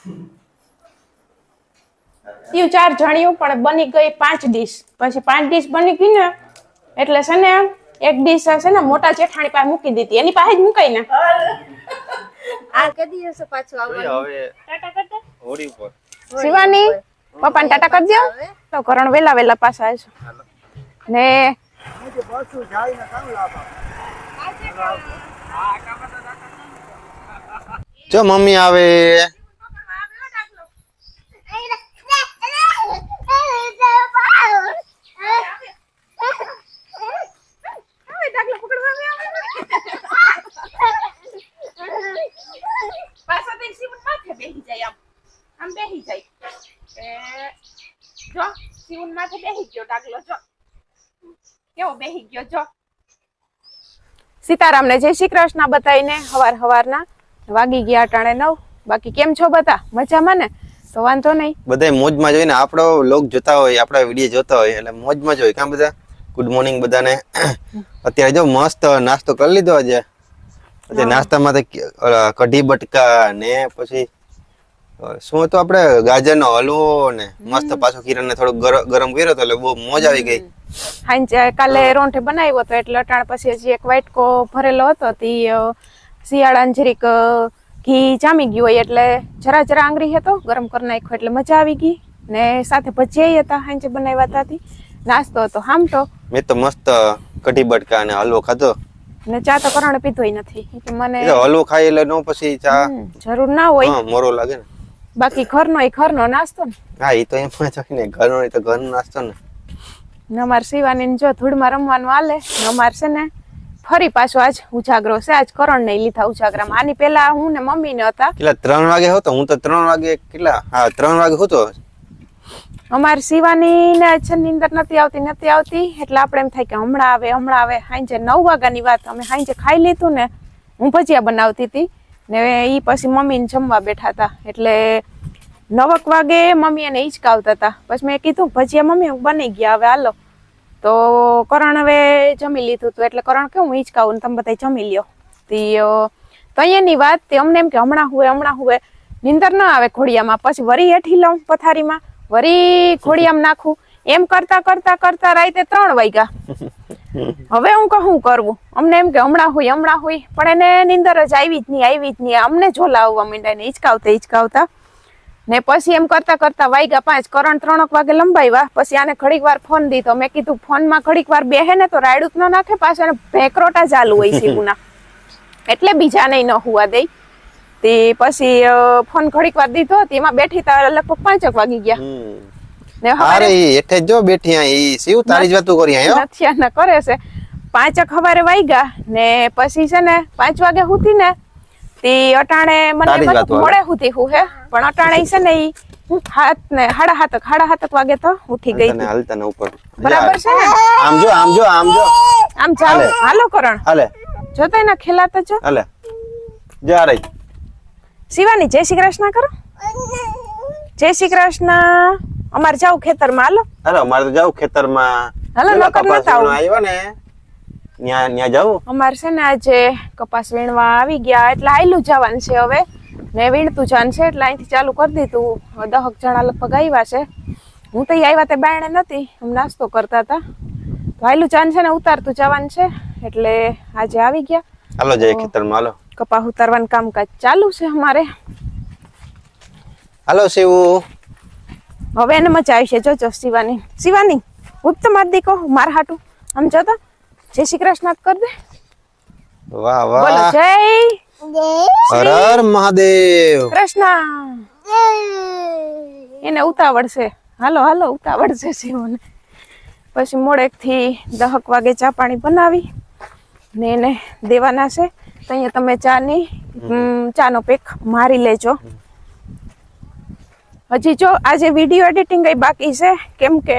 ઈ ચાર જણ્યું પણ બની ગઈ પાંચ ડીશ. પછી પાંચ ડીશ બની ગઈ ને એટલે છે ને એક ડીશ છે ને મોટા જેઠાણી પાસે મૂકી દીધી. એની પાસે જ મુકાઈ ને. આ કદી હશે પાછું આવવાનું? હવે હોળી ઉપર. શિવાની પપ્પાને ટાટા કરજો તો કરણ વેલા વેલા પાછા આવશે. ને જો મમ્મી આવે પાછા તો શિવન માથે બેહી જાય આમ આમ બેહી જાય એ જો શિવન માથે બેહી ગયો ડાગલો જો ગયો જો. સીતારામને જય શ્રી કૃષ્ણ બતાવીને હવાર હવારના વાગી ગયા ટાણે નવ. બાકી કેમ છો બધા? મજામાં ને? તો વાંધો નહીં. બધા મોજમાં જોઈને આપણો લોક જોતા હોય આપણા વીડિયો જોતા હોય એટલે મોજમાં જ હોય કાં બધા? ગુડ મોર્નિંગ બધાને. અત્યારે જો મસ્ત નાસ્તો કરી લીધો આજે. નાસ્તામાં તો કઢી બટકા ને પછી શું હતું આપણે? ગાજરનો હલવો ને મસ્ત પાછો કિરણને ને ગર- ગરમ કર્યો તો એટલે બહુ મોજ આવી ગઈ. હાંજે કાલે રોંઠે બનાવ્યો તો એટલે અટાણ પછી હજી એક વાટકો ભરેલો હતો તે શિયાળાને જરીક ઘી જામી ગયું હોય એટલે જરા જરા આંગળી હતો ગરમ કરી નાખ્યો એટલે મજા આવી ગઈ. ને સાથે ભજીયા હતા હાંજે બનાવ્યા હતા તી. નાસ્તો હતો હામતો મેં તો મસ્ત કઢી બટકા અને હલવો ખાધો. ને ચા તો કરણે પીધોય નથી. મને હલવો ખાઈ એટલે નો પછી ચા જરૂર ના હોય. મોરો લાગે ને. બાકી ઘરનો એ ઘરનો નાસ્તો ને હા એ તો એમ જ હોય ને ઘરનો એ તો ઘરનો નાસ્તો ને. નમાર અમારે શિવાની જો ધૂળમાં રમવાનું હાલે નમાર અમારે છે ને ફરી પાછો આજ ઉજાગરો છે આજ કરણ નહીં લીધા ઉજાગરામાં. આની પેલા હું ને મમ્મી ને હતા. કેટલા ત્રણ વાગે હતો? હું તો ત્રણ વાગે કેટલા? હા ત્રણ વાગે હતો. અમારે શિવાની ને છે ને નીંદર નથી આવતી નથી આવતી. એટલે આપણે એમ થાય કે હમણાં આવે હમણાં આવે. હાંજે નવ વાગ્યાની વાત અમે હાંજે ખાઈ લીધું ને હું ભજીયા બનાવતી હતી. ને એ પછી મમ્મીને જમવા બેઠા હતા એટલે નવક વાગે મમ્મી એને હિંચકાવતા હતા પછી મેં કીધું, ભજીયા મમ્મી બની ગયા. હવે હાલો. તો કરણ હવે જમી લીધું હતું એટલે કરણ કેવું હિંચકાવું ને તમે બધા જમી લ્યો. તી અહીંયાની વાત તે અમને એમ કે, હમણાં હુએ હમણાં હુએ. નીંદર ન આવે ઘોડિયામાં પછી વરી હેઠી લઉં પથારીમાં. વરી ઘોડિયામાં નાખું. એમ કરતા કરતા કરતા રાતે ત્રણ વાગ્યા. હવે હું કહું કરવું? અમને એમ કે હમણાં હોય હમણાં હોય, પણ એને નીંદર જ આવી જ નહીં આવી જ નહીં. અમને ઝોલાવવા માંડ્યા ને હિચકાવતા હિચકાવતા. ને પછી એમ કરતા કરતા વાગ્યા પાંચ, કરણ ત્રણક વાગે લંબાવ્યા પછી આને ઘડીક વાર ફોન દીધો. મેં કીધું, ફોનમાં ઘડીક વાર બેહે ને તો રાયડું ન નાખે, પાછો એને ભેકરોટા ચાલુ હોય શિવુના એટલે બીજાને ન હુવા દે. તે પછી ફોન ઘડીક વાર દીધો, તેમાં બેઠી તા લગભગ પાંચક વાગી ગયા. ને અરે ઈ હેઠે જો બેઠી આ ઈ શિવ તારી જ વાતું કરી આયો નથિયાના કરે છે. પાંચક હવારે વાગ્યા ને પછી છે ને પાંચ વાગે હુતી ને તે અટાણે મને. મોડે હુતી હું હે. પણ અટાણે છે ને ઈ હાથ ને હાડા હાતક હાડા હાતક વાગે તો ઉઠી ગઈ તને હાલતા ને ઉપર. બરાબર છે ને? આમ જો આમ જો આમ જો. આમ જાઓ હાલો. કરણ. હાલે. જોતા એના ખેલાતા જો. હાલે. જા રહી શિવાની જય શ્રી કૃષ્ણ કરો. જય શ્રી કૃષ્ણ. અમારે જાવ ખેતરમાં હાલો. હાલો મારે તો જાવ ખેતરમાં. હાલો, નકર નતા આવ્યો ને ન્યા ન્યા જાવ? અમારે છે ને આજે કપાસ વીણવા આવી ગયા એટલે આયલું જવાનું છે હવે. ને વીણતું જવાનું છે એટલે અહીંથી ચાલુ કરી દીધું. દહક જણા લગભગ આવ્યા છે. હું તો આવ્યા તે બાયણે નથી હું નાસ્તો કરતા હતા. તો આયલું જવાનું છે ને ઉતારતું જવાનું છે એટલે આજે આવી ગયા. હાલો જઈએ ખેતરમાં હાલો. કપા ઉતારવાનું કામકાજ ચાલુ છે અમારે. હાલો શિવ. હવે એને મજા આવી છે. જોજો શિવાની. શિવાની ઉપ તો માર દીકો માર હાટું. આમ જોતો જય શ્રી કૃષ્ણ કર દે. વાહ બોલો જય હર હર મહાદેવ. કૃષ્ણ. એને ઉતાવળ છે હાલો હાલો ઉતાવળ છે શિવને. પછી મોડેકથી દહક વાગે ચા પાણી બનાવી ને એને દેવાના છે. તો અહીંયા તમે ચાની ચા ચાનો પેક મારી લેજો. હજી જો આજે વીડિયો એડિટિંગ કઈ બાકી છે કેમ કે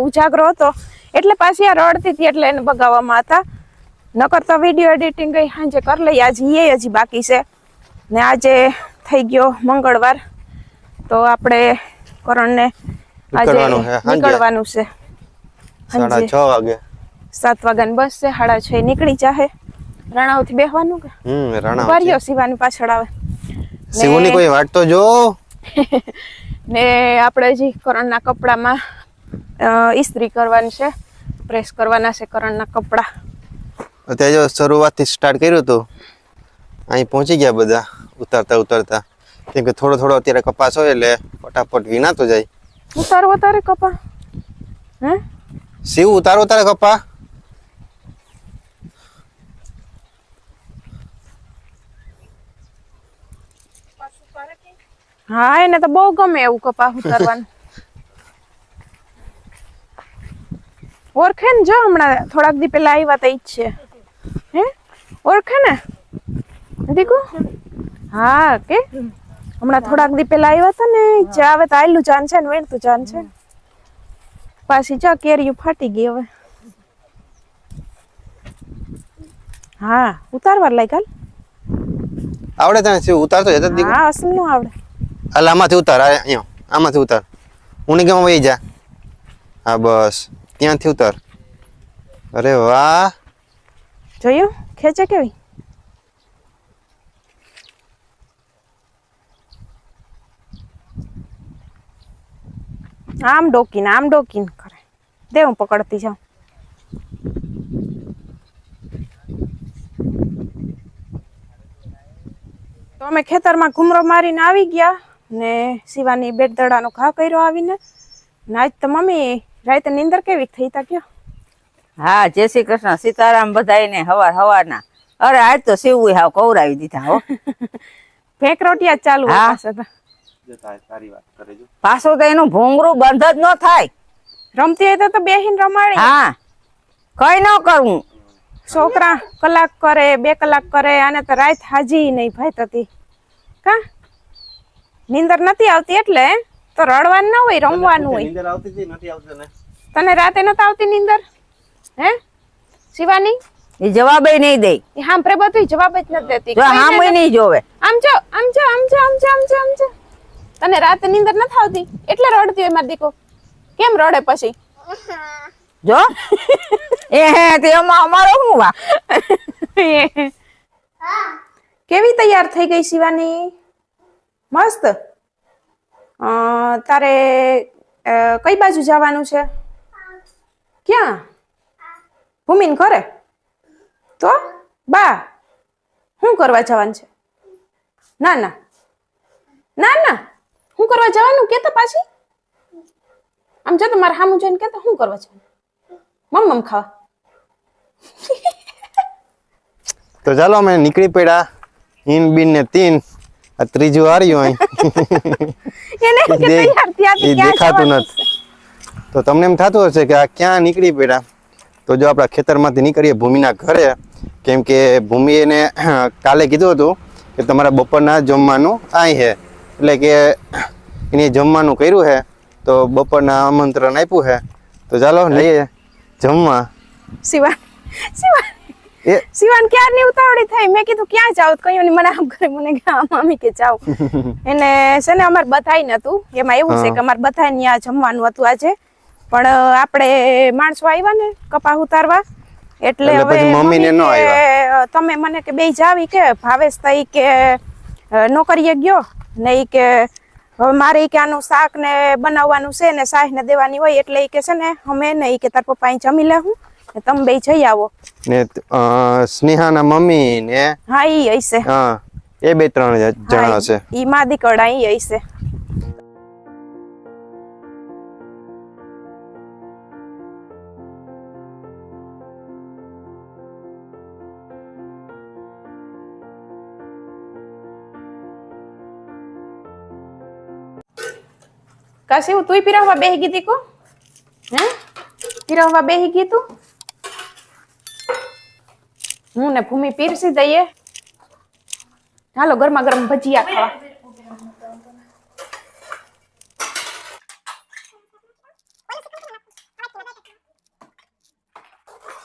ઉજાગરો હતો. એટલે પાછી આ રડતી હતી એટલે એને બગાવવામાં હતા. નકર તો વીડિયો એડિટિંગ કઈ સાંજે કરી લઈએ. આજે એ હજી બાકી છે. ને આજે થઈ ગયો મંગળવાર. તો આપણે કરણને આજે નીકળવાનું છે સાડા છ વાગે. સાત વાગ્યાની બસ છે સાડા છ નીકળી જાહે. રાણાઓથી બેહવાનું કે? હમ રાણા વાર્યો સિવાની પાછળ આવે. શિવની કોઈ વાટ તો જો. ને આપણે હજી કરણના કપડામાં ઇસ્ત્રી કરવાની છે પ્રેસ કરવાના છે કરણના કપડા. અત્યારે જો શરૂઆતથી સ્ટાર્ટ કર્યું હતું અહીં પહોંચી ગયા બધા ઉતારતા ઉતારતા. કેમ કે થોડો થોડો અત્યારે કપાસ હોય એટલે ફટાફટ વિનાતો જાય. ઉતારો ઉતારે કપા? હે? સીવું ઉતારો ઉતારે કપા? હા એને તો બહુ ગમે એવું કપા ઉતારવાનું. ઓળખે ને જો હમણાં થોડાક દી પેલા આવ્યા તો ઈ જ છે. હે? ઓળખે ને? દીકુ? હા કે? હમણાં થોડાક દી પેલા આવ્યા હતા ને જે આવે તો આયલું જાન છે ને વેણતું જાન છે. પાછી ચા કેરીયું ફાટી ગઈ હવે. હા ઉતારવા લાગ હાલ? આવડે તને શું ઉતારતો જતો દીકુ હા અસલનું આવડે. હાલ આમાંથી ઉતાર અહીંયા, આમાંથી ઉતાર. ઉની કેમ વહી જા. હા, બસ. ત્યાંથી ઉતાર. અરે વાહ. જોયું? ખેંચે કેવી? આમ ડોકીને આમ ડોકીને કરે. દે હું પકડતી જાઉં. તો અમે ખેતરમાં ઘુમરો મારીને આવી ગયા. ને શિવાની બેટ દડાનો ઘા કર્યો આવીને. નાજ તો મમ્મી રાતે નીંદર કેવી થઈ તા કયો? હા જય શ્રી કૃષ્ણ. સીતારામ બધાયને હવાર હવારના. અરે આજ તો સીવું હાવ કવરાવી દીધા હો. ફેંક રોટિયા ચાલુ હા. હશે તો. એનું ભૂંગરું બંધ જ ન થાય. રમતી હોય તો તો બેહીન રમાડી. હા. કઈ ન કરવું. છોકરા કલાક કરે બે કલાક કરે અને તો રાત હાજી નહીં ભાઈ તતી કા? નીંદર નથી આવતી એટલે તો રડવાનું ના હોય રમવાનું હોય. તને? રાતે નથી આવતી નીંદર? હે? શિવાની? એ જવાબ નહીં દે. એ હાંભરે બધું જવાબ જ નથી દેતી. જો હામ નહીં જોવે. આમ જો આમ જો આમ જો આમ જો આમ જો આમ જો. તને રાતે નીંદર નથી આવતી? એટલે રડતી હોય મારી દીકો કેમ રડે પછી? જો. એ હે તે અમારો હું. વા કેવી તૈયાર થઈ ગઈ શિવાની? મસ્ત. તારે કઈ બાજુ જવાનું છે? ક્યાં? ભૂમિન ઘરે? તો? બા શું કરવા જવાનું છે? ના ના. ના ના. શું કરવા જવાનું? કે તો પાછી? આમ જો તો મારા સામું જોઈને કેતા શું કરવા જવાનું? મમ મમ ખાવા. તો ચાલો અમે નીકળી પડ્યા હિન બિન ને તીન. આ ત્રીજું હાર્યું અહીં. દેખાતું નથી. તો તમને એમ થતું હશે કે આ ક્યાં નીકળી પડ્યા? તો જો આપણા ખેતરમાંથી નીકળીએ ભૂમિના ઘરે કેમ કે ભૂમિ એને કાલે કીધું હતું કે તમારા બપોરના જમવાનું અહીં છે એટલે કે એને જમવાનું કર્યું છે તો બપોરના આમંત્રણ આપ્યું છે તો ચાલો લઈએ જમવા. શિવા શિવાન એ શિવાન ક્યારની ઉતાવળી થઈ? મેં કીધું ક્યાં જાવ કયું મને આમ કરે મને કે આ મામી કે જાવ એને છે ને અમારે બધાય નતું. એમાં એવું છે કે અમારે બધા ત્યાં જમવાનું હતું આજે. પણ આપણે માણસો આવ્યા ને કપા ઉતારવા. એટલે હવે મમ્મીને ન આવ્યા તમે મને કે બે જાવી કે? ભાવેશ તઈ કે નોકરીએ ગયો. ને ઈ કે હવે મારે કે આનું શાક ને બનાવવાનું છે ને સાહ ને દેવાની હોય એટલે ઈ કે છે ને અમે ને ઈ કે તાર પપ્પા જમી લેવું ને તમે બે જઈ આવો. ને અ, સ્નેહાના મમ્મી ને હા ઈ હશે. હા એ બે ત્રણ જણા છે. ઈ માદી દીકડા ઈ હશે. કાશી તું પીરાવવા બેહી ગઈ કો? હે? પીરાવવા બેહી ગઈ તું? હું ને ભૂમિ પીરસી દઈએ. હાલો ગરમા ગરમ ભજીયા ખાવા.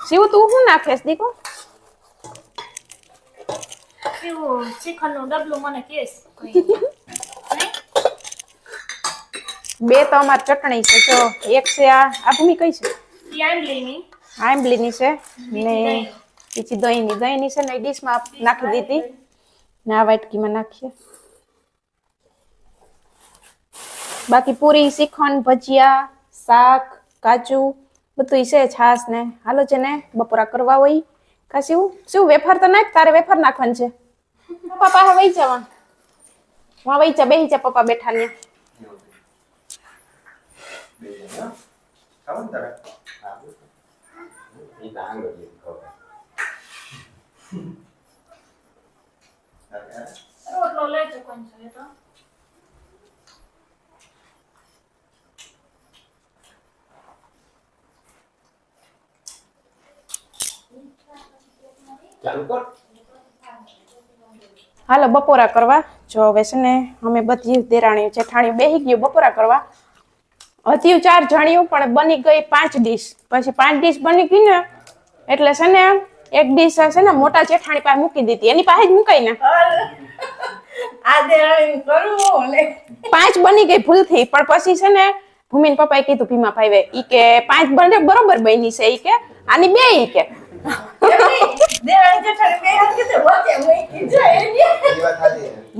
શિવ તું શું નાખેશ દીકો? બે તો અમાર ચટણી છે જો એક છે આ. આ ભૂમિ કઈ છે? આંબલીની. આંબલીની છે. ને બીજી દહીંની દહીંની છે ને એ ડીશમાં નાખી દીધી. ને આ વાટકીમાં નાખીએ. બાકી પૂરી શ્રીખંડ ભજીયા, શાક કાચું બધું છે છાસ ને. હાલો છે ને, બપોરા કરવા હોય. કાશી શું? વેફર તો નાખ, તારે વેફર નાખવાનું છે? પપ્પા પાસે વહી જવા હા, વહી જા, બેહી જા પપ્પા બેઠા ને રોટલો લેજો કોણ છે એ તો હાલો બપોરા કરવા. જો હવે છે ને અમે બધી દેરાણી જેઠાણી બેહી ગયું બપોરા કરવા. હતી ચાર જાણ્યું પણ બની ગઈ પાંચ ડીશ. પછી પાંચ ડીશ બની ગઈ ને એટલે છે ને એક ડીશ છે ને મોટા જેઠાણી પાસે મૂકી દીધી. એની પાસે જ મુકાઈ ને. પાંચ બની ગઈ ભૂલથી. પણ પછી છે ને ભૂમિન પપ્પાએ કીધું ભીમા ભાઈ ઈ કે પાંચ બને બરોબર બની છે ઈ કે. આની બે ઈ કે.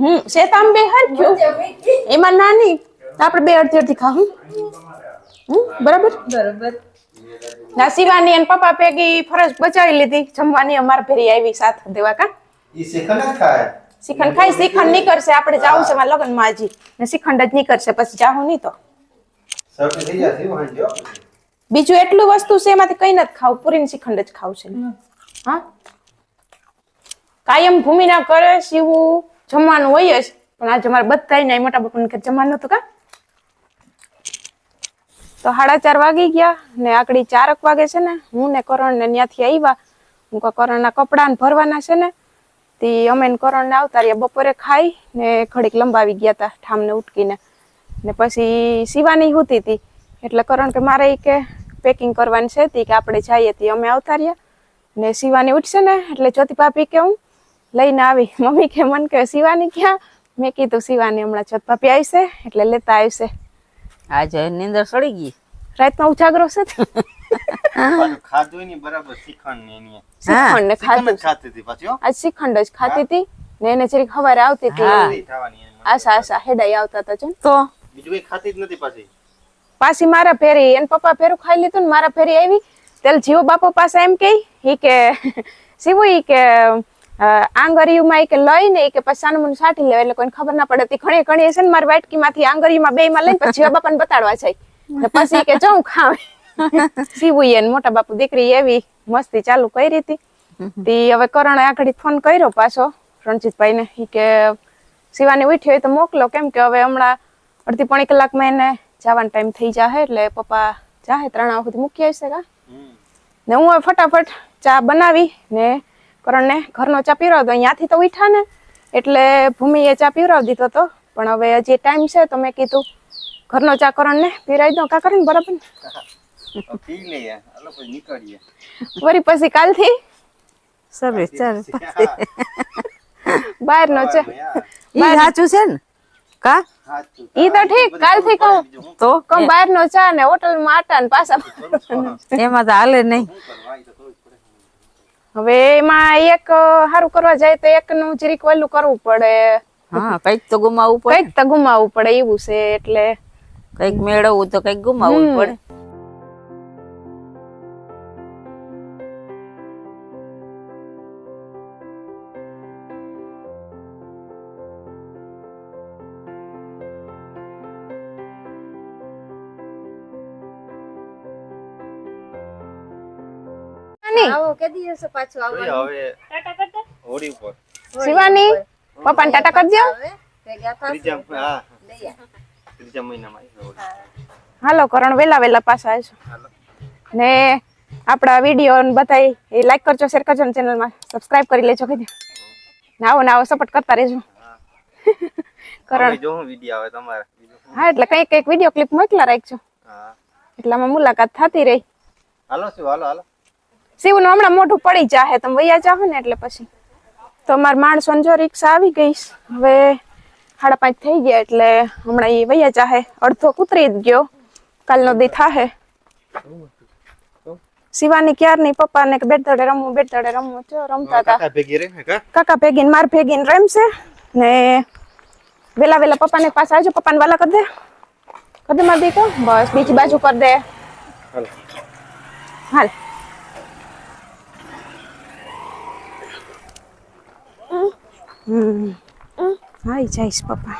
હમ શેતામ બે હરખ્યું એમાં નાની આપણે બે અડધી અડધી ખાવું બરાબર? બરોબર. ના શિવાની અને પપ્પા પેગી ફરજ બચાવી લીધી. જમવાની અમાર ફેરી આવી સાથ દેવા કા? ઈ શ્રીખંડ જ ખાય. શ્રીખંડ ખાય શિખંડ નહીં કરશે આપણે જાવું છે મારા લગ્નમાં હજી ને શ્રીખંડ જ નહીં કરશે પછી જાહું નહીં તો. સર્ટી થઈ જશે એવું હાંજે બીજું એટલું વસ્તુ છે એમાંથી કઈ નથી ખાવું. પૂરી શિખંડ જ ખાવું છે. હા? કાયમ ભૂમિના કરે શિવું જમવાનું હોય જ. પણ આજે મારા બધા ને મોટા બાપા ઘરે જમવાનું હતું કા? તો સાડા ચાર વાગી ગયા ને આકડી ચારક વાગે છે ને, હું ને કરણ ને ત્યાંથી આવ્યા હું કરણના કપડાને ભરવાના છે ને. તે અમે કરણને આવતા બપોરે ખાઈ ને ઘડીક લંબાવી ગયા હતા ઠામને ઉટકીને. ને પછી સીવાની હોતી હતી એટલે કરણ કે મારે કે પેકિંગ કરવાની છે તી કે આપણે જઈએ તી. અમે આવતા ને સીવાની ઉઠશે ને, એટલે જ્યોતિ ભાભી કે હું લઈને આવી. મમ્મી કે, મન કે સીવાની ક્યાં? મેં કીધું સીવાની હમણાં જ્યોત ભાભી આવશે એટલે લેતા આવશે આજે નીંદર સડી ગઈ. રાતમાં ઉજાગરો છે ખાધું નહીં બરાબર શ્રીખંડ ને એની. શ્રીખંડ ને ખાધું જ ખાતી હતી પાછી આજ શ્રીખંડ જ ખાતી હતી ને એને જરીક સવારે આવતી હતી. આશા આશા હેડાઈ આવતા હતા જો. તો? બીજું કઈ ખાતી જ નથી પાછી. પાછી મારા ફેરી એને પપ્પા ફેરું ખાઈ લીધું ને મારા ફેરી આવી. ત્યારે જીવો બાપો પાસે એમ કે કે શિવું ઈ કે આંગરીયુમાં એક લઈને કે પછી સાનમુન મને સાટી લેવા એટલે કોઈને ખબર ના પડે. ઘણી ઘણી છે ને મારી વાટકીમાંથી આંગળીમાં બે માં લઈને પછી બાપાને બતાડવા જાય પછી કે જઉં ખાવે. શિવું એને મોટા બાપુ દીકરી એવી મસ્તી ચાલુ કરી હતી. તી હવે કરણે આગળ ફોન કર્યો પાછો રણજીતભાઈ ને કે શિવાની ઉઠી હોય તો મોકલો કેમ કે હવે હમણાં અડધી પોણી કલાકમાં એને જવાનો ટાઈમ થઈ જાહે એટલે પપ્પા જાહે ત્રણ સુધી મૂકી આવશે કા? ને હું હવે ફટાફટ ચા બનાવી ને કરણને ઘરનો ચા પીવડાવ દો અહીંયાથી તો ઉઠા ને. એટલે ભૂમિએ ચા પીવડાવી દીધો તો. પણ હવે હજી ટાઈમ છે તો મેં કીધું ઘરનો ચા કરણને પીરાવી દો કા કરીને બરાબર ને. હાલો પછી નીકળીએ. વળી પછી કાલથી? સરસ ચાલ બહારનો છે. ઈ સાચું છે ને? કા? ઈ તો ઠીક કાલથી કહું. તો કમ તો? નો ચા ને હોટલમાં આટા ને પાછા. એમાં તો હાલે નહીં કરવા? ઈ તો કરવું જ પડે. હવે એમાં એક સારું કરવા જાય તો એકનું જરીક વહેલું કરવું પડે. હા કંઈક તો ગુમાવવું પડે. કંઈક તો ગુમાવવું પડે એવું છે એટલે. કંઈક મેળવવું તો કંઈક ગુમાવવું પડે. શિવાની હવે ટાટા કરતા? હોળી ઉપર. શિવાની પપ્પાને ટાટા કરી ત્રીજા હા ત્રીજા મહિનામાં હાલો કરણ વેલા વેલા પાછા આવજો ને આપણા વીડિયો બધા એ લાઈક કરજો શેર કરજો ને ચેનલમાં સબસ્ક્રાઇબ કરી લેજો કીધું નાવો આવો ને આવો સપોર્ટ કરતા રહેજો. કરણ. વીડિયો આવે તમારે. હા એટલે કંઈક કંઈક વીડિયો ક્લિપ મોકલા રાખજો. હા. એટલે મુલાકાત થતી રહી. હાલો શું હાલો હાલો. શિવનું હમણાં મોઢું પડી જાહે તમે વૈયા જાહો ને એટલે પછી. તો અમાર માણસો જો રિક્ષા આવી ગઈ છે. હવે સાડા પાંચ થઈ ગયા એટલે હમણાં એ વૈયા જાહે. અડધો કૂતરી જ ગયો. કાલનો દી થાહે. શિવાની ક્યારની? પપ્પાને કે બેટ દડે રમવું બેટ દડે રમવું. જો રમતા હતા કાકા ભેગી રહે કા કાકા? ભેગીને માર ભેગીને રમશે ને વેલા વેલા પપ્પાને પાસે આવજો. પપ્પાને વાલા કરી દે. કર દે મારી દીકો બસ બીજી બાજુ કર દે. હાલો. હમ. હાઈ જઈશ પપ્પા.